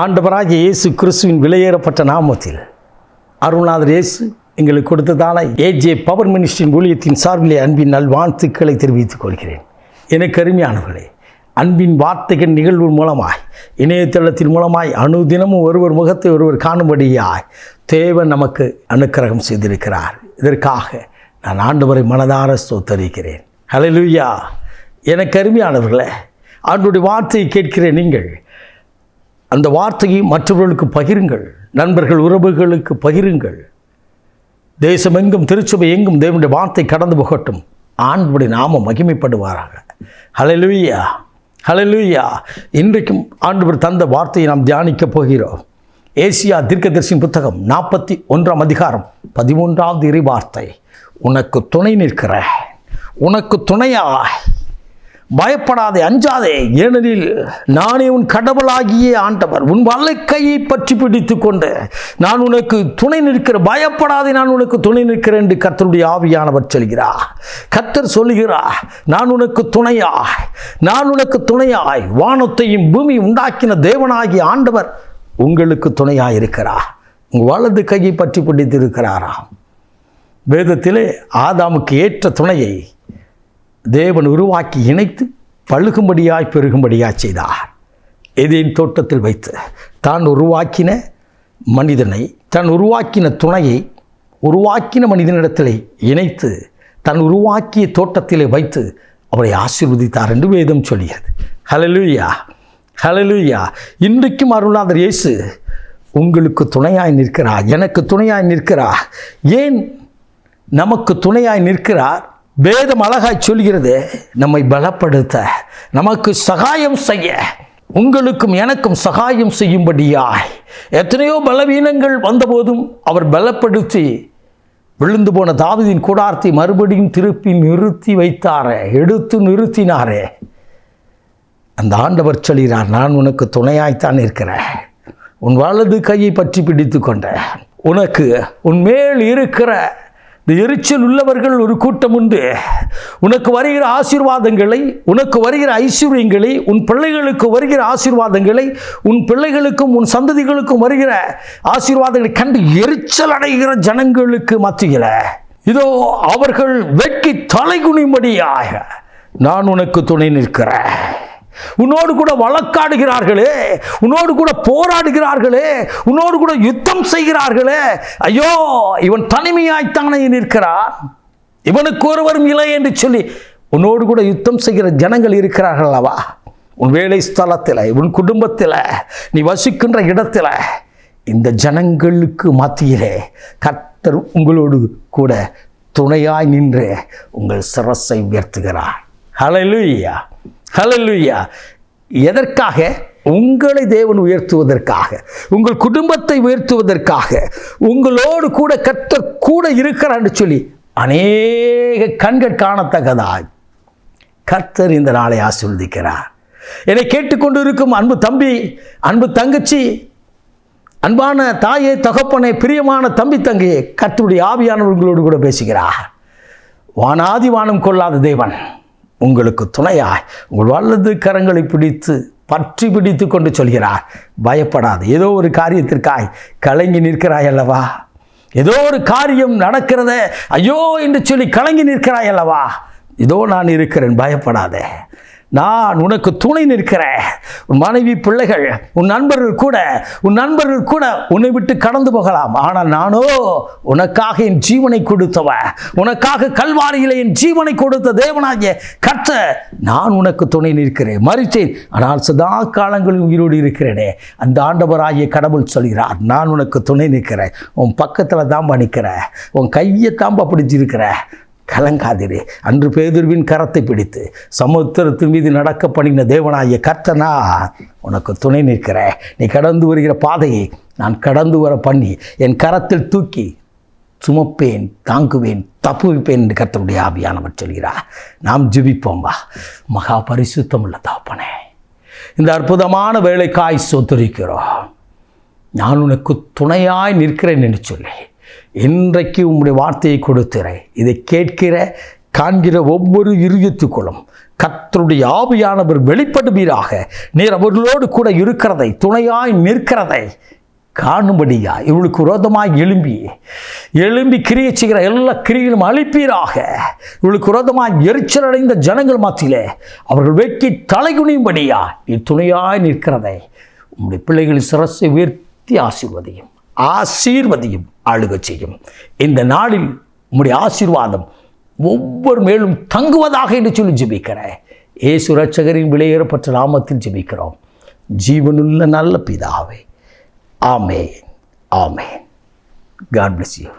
ஆண்டவராகிய இயேசு கிறிஸ்துவின் விலையேறப்பட்ட நாமத்தில் அருள்நாதர் இயேசு எங்களுக்கு கொடுத்ததான ஏஜே பவர் மினிஸ்டரின் ஊழியத்தின் சார்பிலே அன்பின் நல்வாழ்த்துக்களை தெரிவித்துக் கொள்கிறேன். எனக்கு அருமையானவர்களே அன்பின் வார்த்தைகள் நிகழ்வு மூலமாய் இணையதளத்தின் மூலமாய் அணுதினமும் ஒருவர் முகத்தை ஒருவர் காணும்படியாய் தேவன் நமக்கு அனுக்கிரகம் செய்திருக்கிறார். இதற்காக நான் ஆண்டவரை மனதார ஸ்தோத்தரிக்கிறேன். ஹalleluya எனக்கு அருமையானவர்களே ஆண்டுடைய வார்த்தையை கேட்கிற நீங்கள் அந்த வார்த்தையை மற்றவர்களுக்கு பகிருங்கள். நண்பர்கள் உறவுகளுக்கு பகிருங்கள். தேசமெங்கும் திருச்சபை எங்கும் தேவனுடைய வார்த்தை கடந்து போகட்டும். ஆண்டுடைய நாமம் மகிமைப்படுவாராக. ஹalleluya ஹalleluya இன்றைக்கும் ஆண்டவர் தந்த வார்த்தையை நாம் தியானிக்கப் போகிறோம். ஏசியா தீர்க்கதரிசின் புத்தகம் நாற்பத்தி ஒன்றாம் அதிகாரம் பதிமூன்றாவது இறை வார்த்தை. உனக்கு துணை நிற்கிற உனக்கு துணையாய். பயப்படாதே அஞ்சாதே. ஏனெனில் நானே உன் கடவுளாகிய ஆண்டவர் உன் வல்லக்கையை பற்றி பிடித்து கொண்டு நான் உனக்கு துணை நிற்கிற பயப்படாதே நான் உனக்கு துணை நிற்கிறேன் என்று கத்தருடைய ஆவியானவர் சொல்கிறார். கர்த்தர் சொல்கிறார் நான் உனக்கு துணையாய் நான் உனக்கு துணையாய் வானத்தையும் பூமி உண்டாக்கின தேவனாகிய ஆண்டவர் உங்களுக்கு துணையாக இருக்கிறார். உங்கள் வலது கையை பற்றி பிடித்து இருக்கிறாராம் வேதத்திலே ஆதாமுக்கு ஏற்ற துணையை தேவன் உருவாக்கி இணைத்து பழுகும்படியாய் பெருகும்படியாய் செய்தார். எதேன் தோட்டத்தில் வைத்து தான் உருவாக்கின மனிதனை தான் உருவாக்கின துணையை உருவாக்கின மனிதனிடத்திலே இணைத்து தன் உருவாக்கிய தோட்டத்திலே வைத்து அவரை ஆசீர்வதித்தார் என்று வேதம் சொல்கிறது. ஹலலுயா ஹலலுயா இன்றைக்கும் அருளாதர் இயேசு உங்களுக்கு துணையாய் நிற்கிறார் எனக்கு துணையாய் நிற்கிறார். ஏன் நமக்கு துணையாய் நிற்கிறார்? வேதம் அழகாய் சொல்கிறது நம்மை பலப்படுத்த நமக்கு சகாயம் செய்ய உங்களுக்கும் எனக்கும் சகாயம் செய்யும்படியாய். எத்தனையோ பலவீனங்கள் வந்தபோதும் அவர் பலப்படுத்தி விழுந்து போன தாவதின் கூடாரத்தை மறுபடியும் திருப்பி நிறுத்தி வைத்தாரே எடுத்து நிறுத்தினாரே. அந்த ஆண்டவர் சொல்கிறார் நான் உனக்கு துணையாய்த்தான் இருக்கிறேன். உன் வலது கையை பற்றி பிடித்து கொண்ட உனக்கு உன் மேல் இருக்கிற இந்த எரிச்சல் உள்ளவர்கள் ஒரு கூட்டம் உண்டு. உனக்கு வருகிற ஆசீர்வாதங்களை உனக்கு வருகிற ஐஸ்வர்யங்களை உன் பிள்ளைகளுக்கு வருகிற ஆசீர்வாதங்களை உன் பிள்ளைகளுக்கும் உன் சந்ததிகளுக்கும் வருகிற ஆசீர்வாதங்களை கண்டு எரிச்சல் அடைகிற ஜனங்களுக்கு மத்தியில். இதோ அவர்கள் வெட்கி தலைகுனிமடியாக நான் உனக்கு துணை நிற்கிறேன். உன்னோடு கூட வழக்காடுகிறார்களே உன்னோடு கூட போராடுகிறார்களே உன்னோடு கூட யுத்தம் செய்கிறார்களே. ஐயோ இவன் தனிமையாய்த்தானே நிற்கிறான். இவனுக்கு ஒருவரும் இல்லை என்று சொல்லி உன்னோடு கூட யுத்தம் செய்கிற ஜனங்கள் இருக்கிறார்கள் அல்லவா? உன் வேலை ஸ்தலத்தில் உன் குடும்பத்தில் நீ வசிக்கின்ற இடத்துல இந்த ஜனங்களுக்கு மத்தியிலே கர்த்தர் உங்களோடு கூட துணையாய் நின்று உங்கள் சிரசை உயர்த்துகிறார். ஹலலுயா ஹalleluya எதற்காக? உங்களை தேவன் உயர்த்துவதற்காக. உங்கள் குடும்பத்தை உயர்த்துவதற்காக. உங்களோடு கூட கத்த கூட இருக்கிறான்னு சொல்லி அநேக கண்கள் காணத்தக்கதாய் கர்த்தர் இந்த நாளை ஆசிர்வதிக்கிறார். என்னை கேட்டுக்கொண்டு இருக்கும் அன்பு தம்பி அன்பு தங்கச்சி அன்பான தாயே தகப்பனே பிரியமான தம்பி தங்கையே கர்த்தருடைய ஆவியானவர் உங்களோடு கூட பேசுகிறார். வானாதி வானம் கொள்ளாத தேவன். உங்களுக்கு துணையாய். உங்கள் வலது கரங்களை பிடித்து பற்றி பிடித்து கொண்டு சொல்கிறார். பயப்படாது. ஏதோ ஒரு காரியத்திற்காய் கலங்கி நிற்கிறாய் அல்லவா? ஏதோ ஒரு காரியம் நடக்கிறத ஐயோ என்று சொல்லி கலங்கி நிற்கிறாய் அல்லவா? இதோ நான் இருக்கிறேன். பயப்படாதே. நான் உனக்கு துணை நிற்கிறேன். உன் மனைவி பிள்ளைகள் உன் நண்பர்கள் கூட உன் நண்பர்கள் கூட உன்னை விட்டு கடந்து போகலாம். ஆனால் நானோ உனக்காக என் ஜீவனை கொடுத்தவ உனக்காக கல்வாரியில் என் ஜீவனை கொடுத்த தேவனாகிய கத்த நான் உனக்கு துணை நிற்கிறேன். மறித்தேன் ஆனால் சதா காலங்களில் உயிரோடு இருக்கிறேனே. அந்த ஆண்டவராகிய கடவுள் சொல்கிறார் நான் உனக்கு துணை நிற்கிறேன். உன் பக்கத்தில் தாம்பா நிற்கிறேன் உன் கையை தாம்பா பிடிச்சிருக்கிறேன் கலங்காதிரே. அன்று பேதுருவின் கரத்தை பிடித்து சமுத்திரத்தின் மீது நடக்க பண்ணின தேவனாகிய கர்த்தனா உனக்கு துணை நிற்கிற. நீ கடந்து வருகிற பாதையை நான் கடந்து வர பண்ணி என் கரத்தில் தூக்கி சுமப்பேன் தாங்குவேன் தப்புவிப்பேன் என்று கர்த்தருடைய ஆவியானவர் சொல்கிறார் நாம் ஜெபிப்போம் வா. மகா பரிசுத்தம் உள்ள தாப்பனே இந்த அற்புதமான வேலைக்காய் சொத்துரிக்கிறோம். நான் உனக்கு துணையாய் நிற்கிறேன் என்று சொல்லி இன்றைக்கு உம்முடைய வார்த்தையை கொடுத்துறேன் இதை கேட்கிற காண்கிற ஒவ்வொரு இருதயத்துக்குள்ளும் கத்தருடைய ஆவியானவர் வெளிப்படுவீராக. நீர் அவர்களோடு கூட இருக்கிறதை துணையாய் நிற்கிறதை காணும்படியா? இவளுக்கு விரோதமாக எழும்பி எழும்பி கிரியை செய்கிற எல்லா கிரிகளும் அழிப்பீராக. இவளுக்கு விரோதமாக எரிச்சல் அடைந்த ஜனங்கள் மத்தியிலே அவர்கள் வெட்டி தலைகுனியும்படியா நீ துணையாய் நிற்கிறதை உங்களுடைய பிள்ளைகளின் சிரசை உயர்த்தி ஆசிர்வதையும். ஆசீர்வதியும் ஆளுகச் செய்யும். இந்த நாளில் உம்முடைய ஆசீர்வாதம் ஒவ்வொரு மேலும் தங்குவதாக என்று சொல்லி ஜெபிக்கிறேன். ஏசு ரட்சகரின் விலையேறப்பட்ட நாமத்தில் ஜெபிக்கிறோம். ஜீவனுள்ள நல்ல பிதாவே. ஆமே ஆமே காட் பிளஸ் யூ